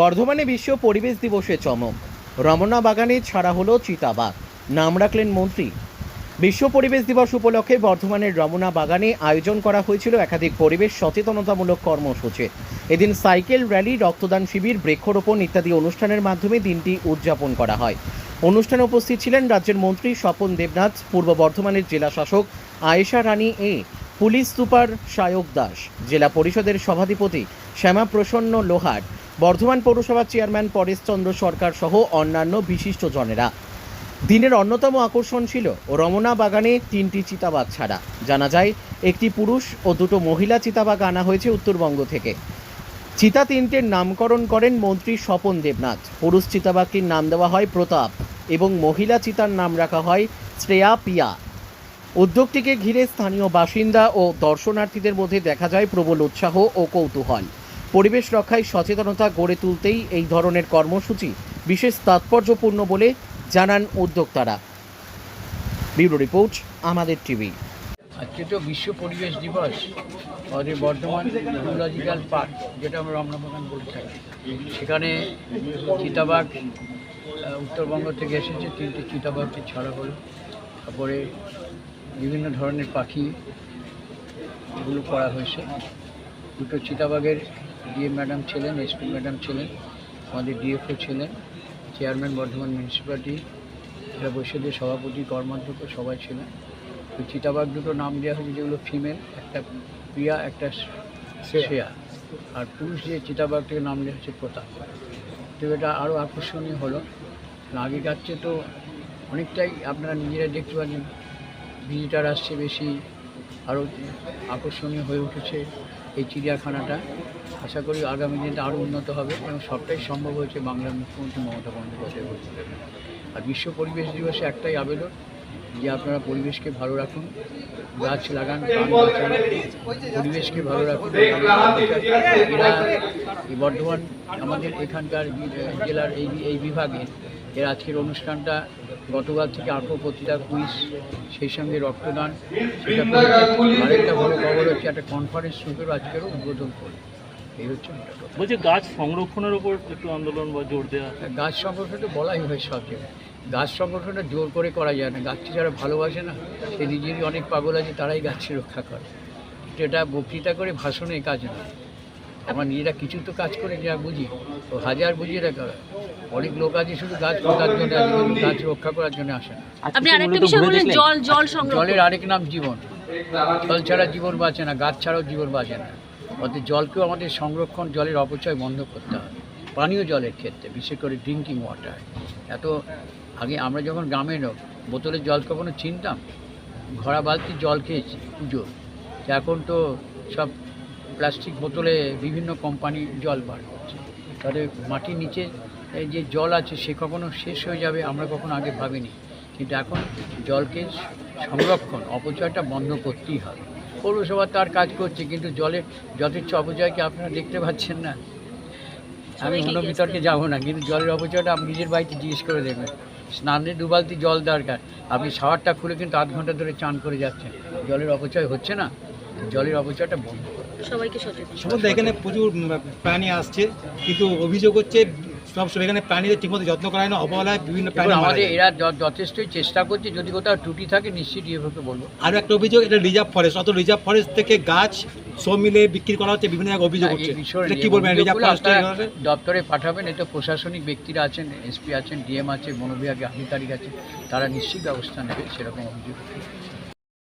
বর্ধমানে বিশ্ব পরিবেশ দিবসে চমক। রমনা বাগানে ছাড়া হলো চিতাবাঘ। নাম রাখলেন মন্ত্রী। বিশ্ব পরিবেশ দিবস উপলক্ষে বর্ধমানের রমনা বাগানে আয়োজন করা হয়েছিল একাধিক পরিবেশ সচেতনতামূলক কর্মসূচি। এদিন সাইকেল র্যালি, রক্তদান শিবির, বৃক্ষরোপণ ইত্যাদি অনুষ্ঠানের মাধ্যমে দিনটি উদযাপন করা হয়। অনুষ্ঠানে উপস্থিত ছিলেন রাজ্যের মন্ত্রী স্বপন দেবনাথ, পূর্ব বর্ধমানের জেলা শাসক Ayesha Rani A, police super Sayak Das, জেলা পরিষদের সভাধিপতি শ্যামা প্রসন্ন লোহার বর্ধমান পৌরসভার চেয়ারম্যান পরেশচন্দ্র সরকার সহ অন্যান্য বিশিষ্ট জনেরা। দিনের অন্যতম আকর্ষণ ছিল রমনা বাগানে তিনটি চিতাবাঘ ছাড়া। জানা যায়, একটি পুরুষ ও দুটো মহিলা চিতাবাঘ আনা হয়েছে উত্তরবঙ্গ থেকে। চিতা তিনটের নামকরণ করেন মন্ত্রী স্বপন দেবনাথ। পুরুষ চিতাবাঘটির নাম দেওয়া হয় প্রতাপ এবং মহিলা চিতার নাম রাখা হয় শ্রেয়া পিয়া। উদ্যোগটিকে ঘিরে স্থানীয় বাসিন্দা ও দর্শনার্থীদের মধ্যে দেখা যায় প্রবল উৎসাহ ও কৌতূহল। পরিবেশ রক্ষায় সচেতনতা গড়ে তুলতেই এই ধরনের কর্মসূচি বিশেষ তাৎপর্যপূর্ণ বলে জানান উদ্যোক্তারা। ব্যুরো রিপোর্ট, আমাদের টিভি। আজকে তো বিশ্ব পরিবেশ দিবস আমাদের বর্ধমান জুলজিক্যাল পার্ক যেটা আমরা রমনাবাগান বলে থাকি সেখানে চিতাবাঘ উত্তরবঙ্গ থেকে এসেছে, তিনটে চিতাবাঘকে ছাড়া হলো। তারপরে বিভিন্ন ধরনের পাখি এগুলো করা হয়েছে। দুটো চিতাবাঘের ডিএম ম্যাডাম ছিলেন এসপি ম্যাডাম ছিলেন আমাদের ডিএফও ছিলেন চেয়ারম্যান বর্ধমান মিউনিসিপ্যালিটি জেলা পরিষদের সভাপতি কর্মাধ্যক্ষ সবাই ছিলেন। ওই চিতাবাঘ দুটো নাম দেওয়া হয়েছে যেগুলো ফিমেল একটা প্রিয়া একটা শ্রেয়া। আর পুরুষ যে চিতাবাঘটাকে নাম দেওয়া হচ্ছে প্রতাপ। তো এটা আরও আকর্ষণীয় হলো আগেকার চেয়ে তো অনেকটাই আপনারা নিজেরা দেখতে পাচ্ছেন ভিজিটার আসছে বেশি আরও আকর্ষণীয় হয়ে উঠেছে। এই চিড়িয়াখানাটা। আশা করি আগামী দিনে আরও উন্নত হবে এবং সবটাই সম্ভব হয়েছে বাংলার মুখ্যমন্ত্রী মমতা বন্দ্যোপাধ্যায় আর বিশ্ব পরিবেশ দিবসে একটাই আবেদন যে আপনারা পরিবেশকে ভালো রাখুন, গাছ লাগান পরিবেশকে ভালো রাখুন। এই বর্ধমান আমাদের এখানকার জেলার এই এই বিভাগে এর আজকের অনুষ্ঠানটা গতকাল থেকে আঁকো প্রতিটা কুইজ সেই সঙ্গে রক্তদান সেটা। আরেকটা ভালো খবর হচ্ছে একটা কনফারেন্স রুমেরও আজকেরও উদ্বোধন করবে এই হচ্ছে বলছি গাছ সংরক্ষণের উপর একটু আন্দোলন বা জোর দেওয়া গাছ সংরক্ষণ তো বলাই হয় সব জায়গায় গাছ সংরক্ষণটা জোর করে করা যায় না। গাছটি যারা ভালোবাসে না সে নিজেরই অনেক পাগল আছে তারাই গাছটি রক্ষা করে। এটা বক্তৃতা করে ভাষণে কাজ না আমার নিজেরা কিছু তো কাজ করে যা বুঝি। তো হাজার বুঝিয়ে রাখা হয়। অনেক লোক আছে শুধু গাছ পোতার জন্য গাছ রক্ষা করার জন্য আসে না। আপনি আরেকটা বিষয় বললেন জল জল সংরক্ষণ। জলের আরেক নাম জীবন। জল ছাড়া জীবন বাঁচে না গাছ ছাড়াও জীবন বাঁচে না। অর্থাৎ জলকেও আমাদের সংরক্ষণ জলের অপচয় বন্ধ করতে হবে। পানীয় জলের ক্ষেত্রে বিশেষ করে ড্রিঙ্কিং ওয়াটার এত আগে আমরা যখন গ্রামে লোক বোতলের জল কখনো চিনতাম ঘোড়া বালতি জল খেয়েছি পুজো এখন তো সব প্লাস্টিক বোতলে বিভিন্ন কোম্পানি জল বার করছে। তাহলে মাটির নিচে যে জল আছে সে কখনো শেষ হয়ে যাবে আমরা কখনো আগে ভাবিনি। কিন্তু এখন জলকে সংরক্ষণ অপচয়টা বন্ধ করতেই হবে। পৌরসভা তার কাজ করছে কিন্তু জলের যথেচ্ছ অপচয়কে আপনারা দেখতে পাচ্ছেন না। আমি অন্য বিতর্কে যাব না কিন্তু জলের অপচয়টা আপনি নিজের বাড়িতে জিজ্ঞেস করে দেখবেন। স্নানে দু বালতি জল দরকার। আপনি শাওয়ারটা খুলে কিন্তু আধ ঘণ্টা ধরে চান করে যাচ্ছেন। জলের অপচয় হচ্ছে না। জলের অপচয়টা বন্ধ। সবাইকে সচেতন। এখানে প্রচুর প্রাণী আসছে কিন্তু অভিযোগ হচ্ছে সব সময় এখানে প্রাণীদের ঠিকমতো যত্ন করা হয় না অবহেলায় বিভিন্ন প্রাণী আমাদের এরা যথেষ্টই চেষ্টা করছে যদি কোথাও ত্রুটি থাকে নিশ্চিত ডিএফওকে বলব। আরও একটা অভিযোগ এটা রিজার্ভ ফরেস্ট অত রিজার্ভ ফরেস্ট থেকে গাছ সব মিলে বিক্রি করা হচ্ছে বিভিন্ন জায়গায় অভিযোগ হচ্ছে। এটা কি বলবেন রিজার্ভ ফরেস্ট দপ্তরে পাঠাবেন এতে প্রশাসনিক ব্যক্তিরা আছেন এসপি আছেন ডিএম আছে বনবিভাগের আধিকারিক আছে তারা নিশ্চিত ব্যবস্থা নেবে সেরকম অভিযোগ।